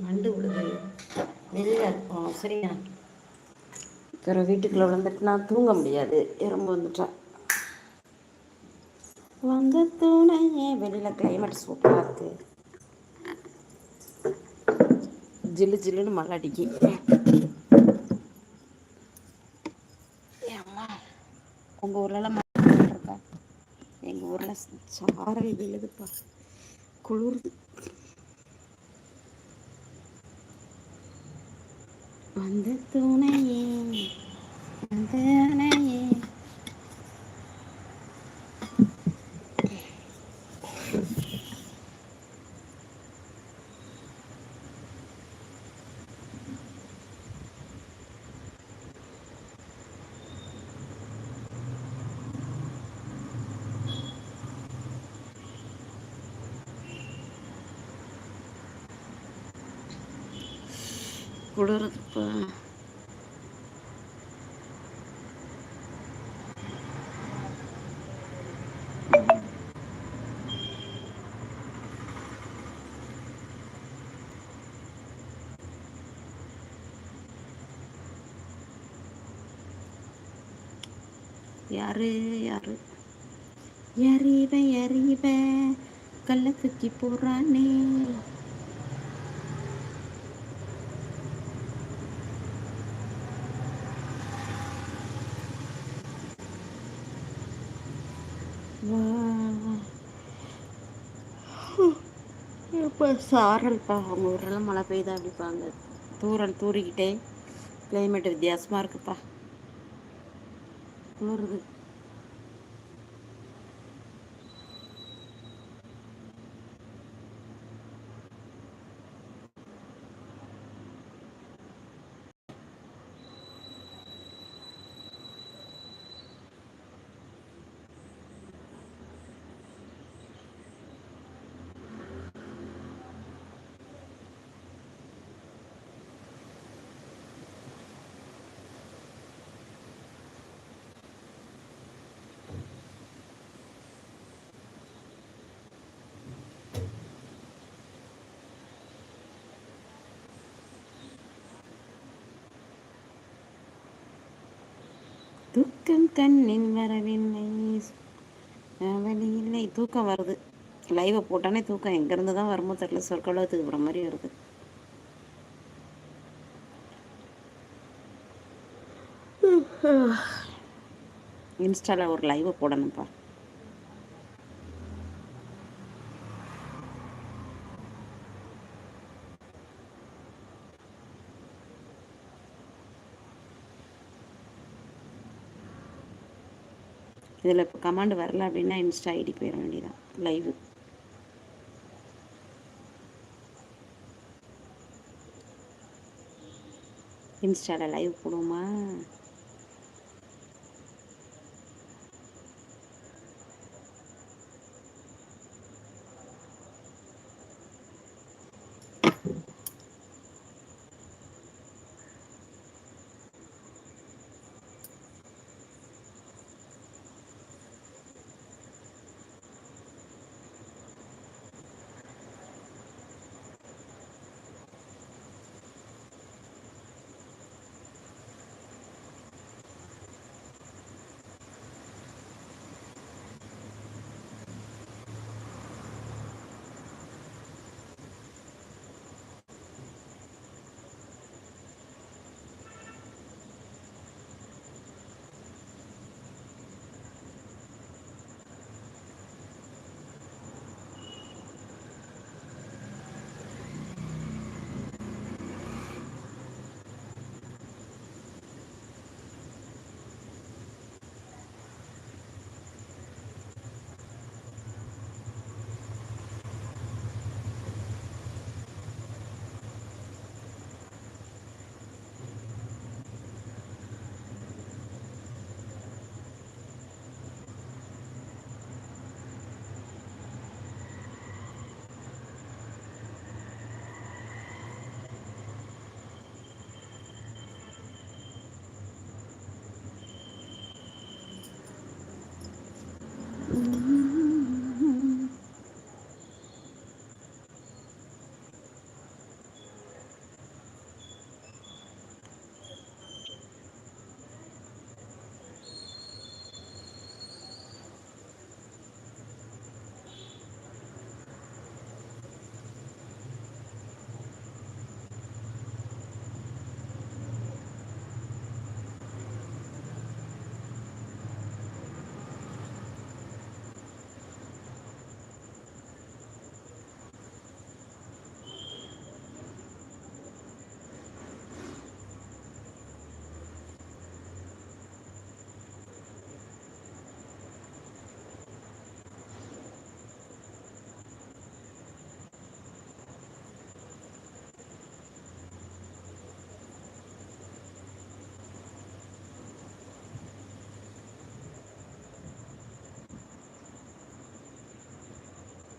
நண்டு விழுது. வெளில இருக்கோம் சரியா? பிற வீட்டுக்குள்ள விழுந்துட்டு நான் தூங்க முடியாது. எறும்பு வந்துட்டா. வந்த தூணையே வெளியில் கிளைமேட் சூப்பராக இருக்கு. ஜில்லு ஜில்லுன்னு மழை அடிக்கி. அம்மா உங்கள் ஊர்லலாம் மழை இருக்கா? எங்கள் ஊரில் சாரல் விழுதுப்பா. குளிருது. வந்து துணையே துணையே. குளிர் யாரு யாரு? எறிவ எறிவ கள்ள தூக்கி போறானே வா இப்போ சாரல்ப்பா அவங்க ஊரெல்லாம் மழை பெய்யுதா அப்படிப்பாங்க தூரல் தூரிக்கிட்டே கிளைமேட் வித்தியாசமாக இருக்குப்பா. குளிருது. தூக்கம் கண்ணில் வரவில்லை. வழி இல்லை தூக்கம் வருது. லைவை போட்டானே தூக்கம். எங்கேருந்து தான் வருமோ தெரியல. சொற்களத்துக்கு போகிற மாதிரி வருது. இன்ஸ்டாவில் ஒரு லைவை போடணும்ப்பா இதில் இப்போ கமாண்ட் வரல அப்படின்னா இன்ஸ்டா ஐடி போயிட வேண்டியதான் லைவு இன்ஸ்டாவில் லைவ் போடுவோமா?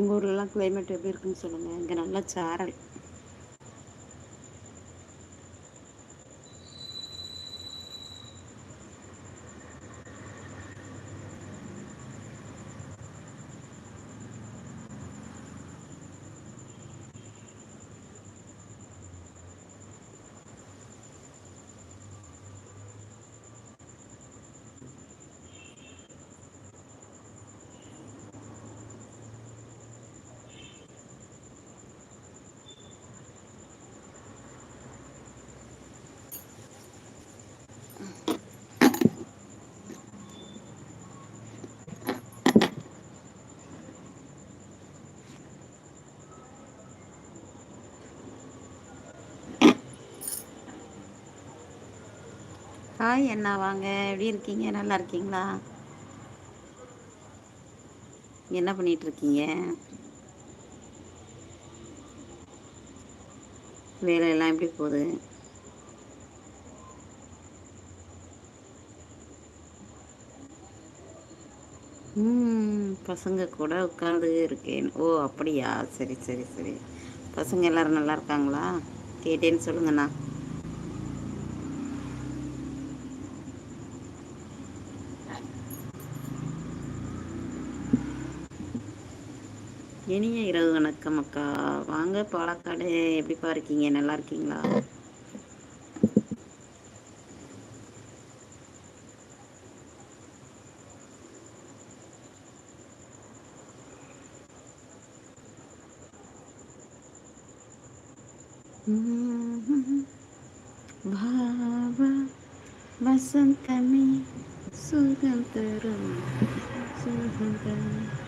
உங்கள் ஊர்லலாம் கிளைமேட் எப்படி இருக்குன்னு சொல்லுங்கள் இங்கே நல்லா சாரல். ஹாய் அண்ணா வாங்க. எப்படி இருக்கீங்க? நல்லா இருக்கீங்களா? என்ன பண்ணிட்டு இருக்கீங்க? வேலையெல்லாம் எப்படி போகுது? பசங்க கூட உட்காந்து இருக்கேன். ஓ அப்படியா? சரி சரி சரி. பசங்க எல்லாரும் நல்லா இருக்காங்களா? கேட்டேன்னு சொல்லுங்கண்ணா. இனிய இரவு வணக்கம் அக்கா. வாங்க பாலக்காடு எப்படிப்பா இருக்கீங்க? நல்லா இருக்கீங்களா? வசந்தமே சுகம் தரும் சுகம் தரும்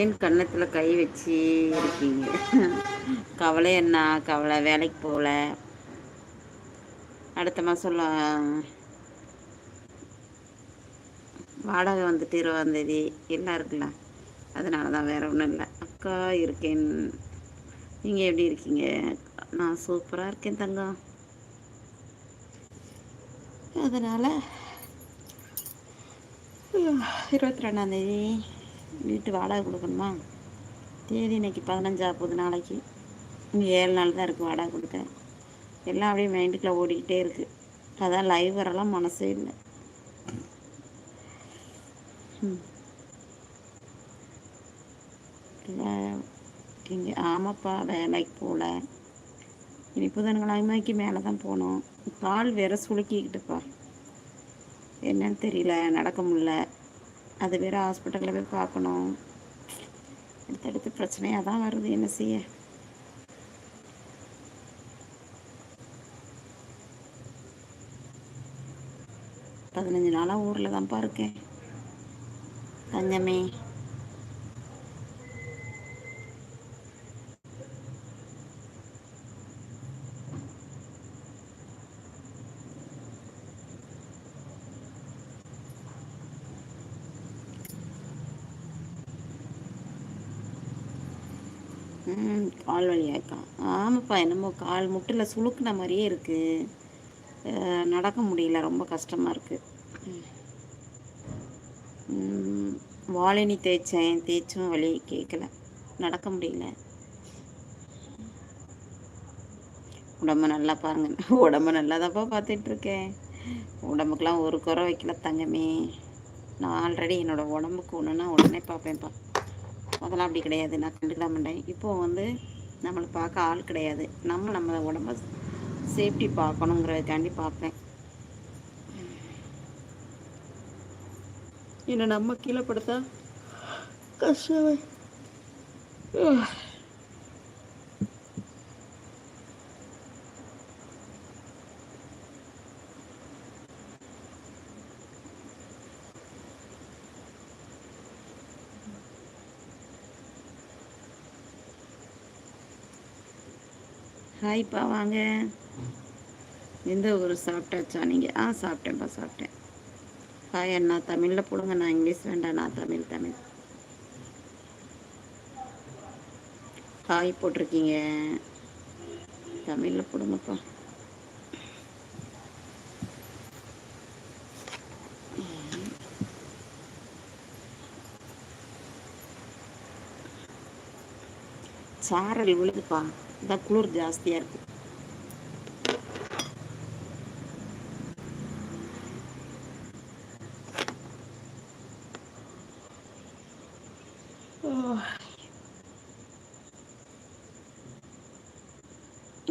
என் கன்னத்தில் கை வச்சு இருக்கீங்க. கவலை என்ன? கவலை வேலைக்கு போகல. அடுத்த மாதம் வாடகை வந்துட்டு இருபதாந்தேதி எல்லாம் இருக்குல்ல? அதனால தான் வேறு ஒன்றும் இல்லை. அக்கா இருக்கேன். நீங்கள் எப்படி இருக்கீங்க? நான் சூப்பராக இருக்கேன் தங்கம். அதனால் இருபத்தி ரெண்டாந்தேதி வீட்டு வாடகை கொடுக்கணுமா? தேதி இன்னைக்கு பதினஞ்சா போகுது நாளைக்கு. இன்னும் ஏழு நாள் தான் இருக்குது வாடகை கொடுக்க. எல்லாம் அப்படியே மைண்டுக்குள்ளே ஓடிக்கிட்டே இருக்குது அதான் லைவ் வரலாம் மனசே இல்லை. இங்கே ஆமாப்பா வேலைக்கு போகல இனி புதன்கிழமைக்கு மேலே தான் போகணும். கால் வேற சுளுக்கிக்கிட்டுப்பா. என்னன்னு தெரியல நடக்க முடியல. அது வேறு ஹாஸ்பிட்டலில் போய் பார்க்கணும். அடுத்தடுத்து பிரச்சனையாக தான் வருது என்ன செய்ய? பதினஞ்சு நாளாக ஊரில் தான்ப்பா இருக்கேன். தஞ்சமே ம் கால் வழியாக்கா ஆமாப்பா என்னமோ கால் முட்டில் சுழுக்குன மாதிரியே இருக்குது நடக்க முடியல. ரொம்ப கஷ்டமாக இருக்குது வாழினி தேய்ச்சேன். தேய்ச்சும் வழி கேட்கல நடக்க முடியல. உடம்பு நல்லா பாருங்க. உடம்பு நல்லா தான்ப்பா பார்த்துட்ருக்கேன் உடம்புக்கெலாம் ஒரு குறை வைக்கல தங்கமே. நான் ஆல்ரெடி என்னோடய உடம்புக்கு ஒன்றுனா உடனே பார்ப்பேன்ப்பா அதெல்லாம் அப்படி கிடையாது. நான் கண்டுக்கிட மாட்டேன் இப்போது வந்து நம்மளை பார்க்க ஆள் கிடையாது. நம்ம நம்ம உடம்ப சேஃப்டி பார்க்கணுங்கிறதுக்காண்டி பார்ப்பேன். என்னை நம்ம கீழே படுத்தா கஷ்டமே. ஹாய்ப்பா வாங்க. எந்த ஊர் சாப்பிட்டாச்சா? நீங்கள் ஆ சாப்பிட்டேன்ப்பா சாப்பிட்டேன். ஹாய் அண்ணா தமிழில் போடுங்க. நான் இங்கிலீஷ் வேண்டாம். நான் தமிழ் தமிழ். ஹாய் போட்டிருக்கீங்க. தமிழில் போடுங்கப்பா. சாரல் விழுதுப்பா இந்த குளிர் ஜாஸ்தியாக இருக்குது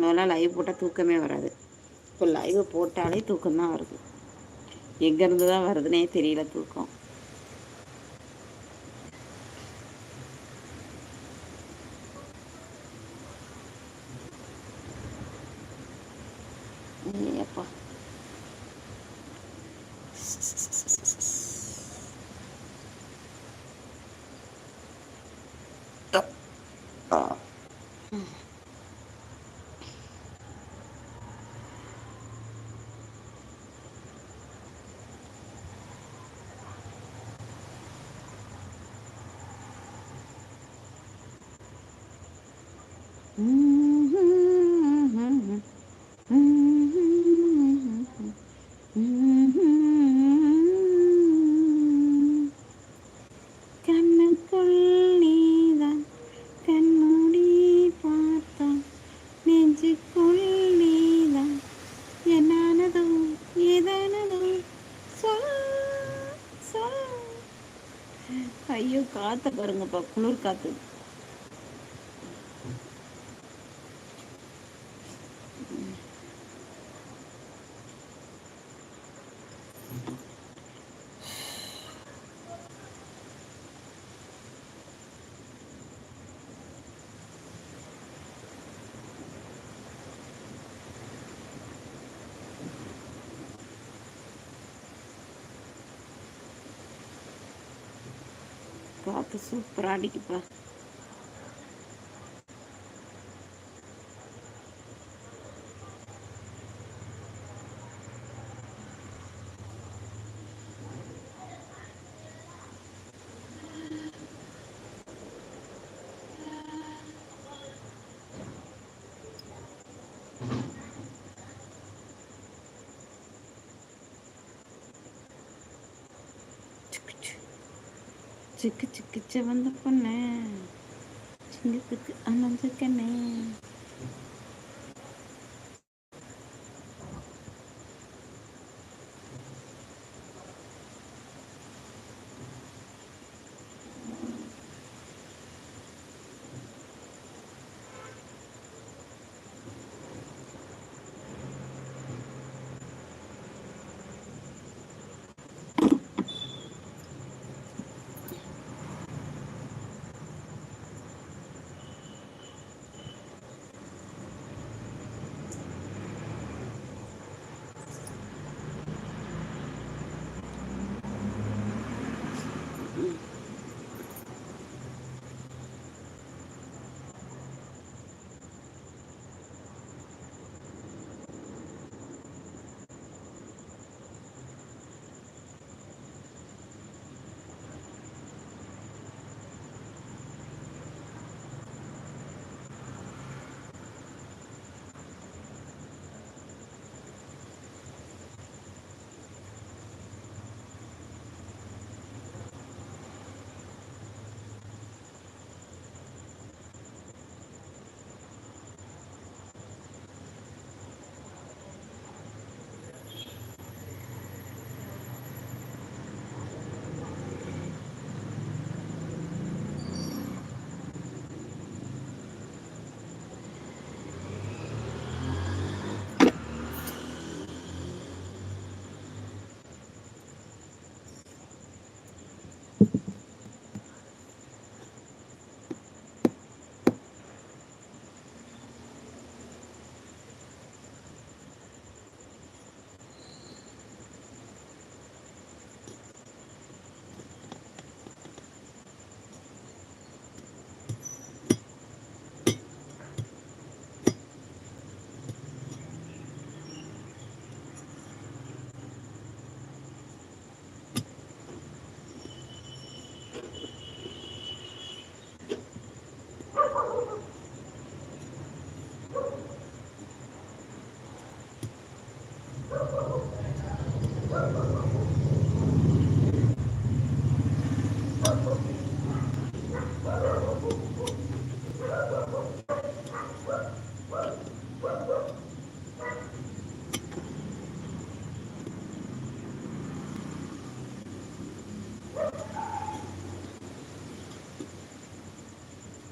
முதல்ல லைவ் போட்டால் தூக்கமே வராது. இப்போ லைவ் போட்டாலே தூக்கம் தான் வருது. எங்கேருந்து தான் வருதுன்னே தெரியல தூக்கம். papá. குளிர் காத்து காத்து காற்று சூப்பராக அடிக்குப்பா சிக்கு சிக்கு சிவந்த பொண்ணு. சிங்கத்துக்கு அனந்த கண்ணே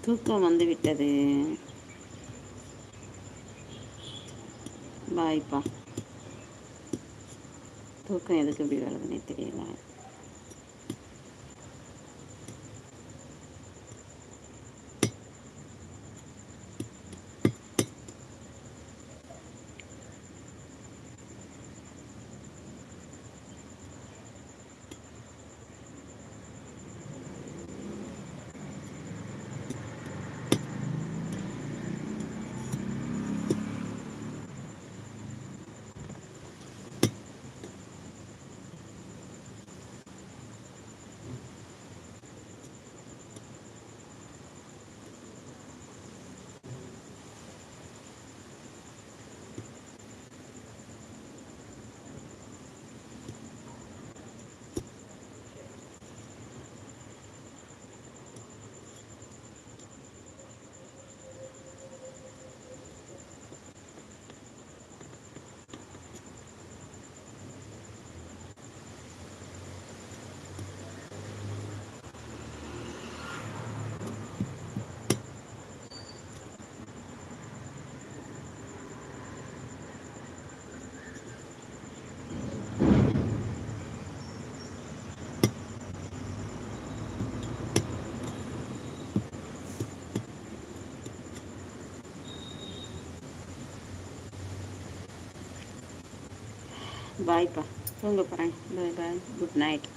தூக்கம் வந்து விட்டது பாய்ப்பா தூக்கம் எதுக்கு இப்படி வருதுன்னே தெரியல. பாய்ப்பா தூங்க போகிறேன் பாய் பாய் குட் நைட்